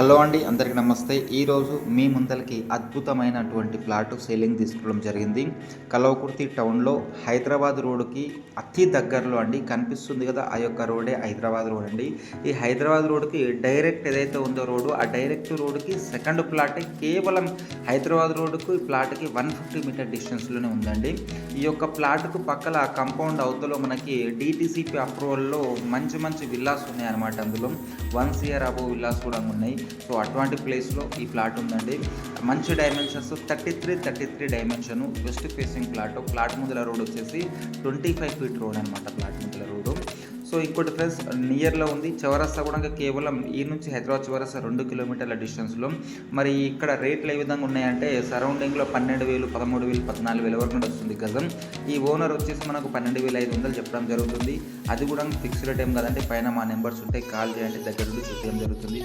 Hello అండి అందరికీ నమస్తే. ఈరోజు మీ ముందలకి అద్భుతమైనటువంటి ప్లాట్ సేలింగ్ తీసుకోవడం జరిగింది. కలవకుర్తి టౌన్లో హైదరాబాద్ రోడ్డుకి అతి దగ్గరలో అండి కనిపిస్తుంది కదా ఆ యొక్క రోడే హైదరాబాద్ రోడ్ అండి. ఈ హైదరాబాద్ రోడ్డుకి డైరెక్ట్ ఏదైతే ఉందో రోడ్డు ఆ డైరెక్ట్ రోడ్డుకి సెకండ్ ప్లాట్ కేవలం హైదరాబాద్ రోడ్డుకు ఈ ప్లాట్కి వన్ ఫిఫ్టీ మీటర్ డిస్టెన్స్లోనే ఉందండి. ఈ యొక్క ప్లాట్కు పక్కల కంపౌండ్ అవతలో మనకి డిటీసీపీ అప్రూవల్లో మంచి మంచి విల్లాస్ ఉన్నాయి అనమాట అందులో. వన్ సిఆర్ అబో విల్లాస్ కూడా ఉన్నాయి. సో అటువంటి ప్లేస్లో ఈ ప్లాట్ ఉందండి. మంచి dimensions thirty three thirty three dimension west facing plot plot ముందల రోడ్ వచ్చేసి ట్వంటీ ఫైవ్ ఫీట్ రోడ్ అనమాట ప్లాట్ ముందల రోడ్ సో ఇంకోటి ఫ్రెండ్స్ నియర్లో ఉంది. చౌరస్తా కూడా కేవలం ఈ నుంచి హైదరాబాద్ చౌరస్తా రెండు కిలోమీటర్ల డిస్టెన్స్లో మరి ఇక్కడ రేట్లు ఏ విధంగా ఉన్నాయంటే సరౌండింగ్లో పన్నెండు వేలు పదమూడు వేలు పద్నాలుగు వేల వరకు వస్తుంది గజం. ఈ ఓనర్ వచ్చేసి మనకు పన్నెండు వేల ఐదు వందలు చెప్పడం జరుగుతుంది. అది కూడా ఫిక్స్డ్ టైం కదంటే పైన మా నెంబర్స్ ఉంటాయి కాల్ చేయండి దగ్గర నుండి చూపించడం జరుగుతుంది.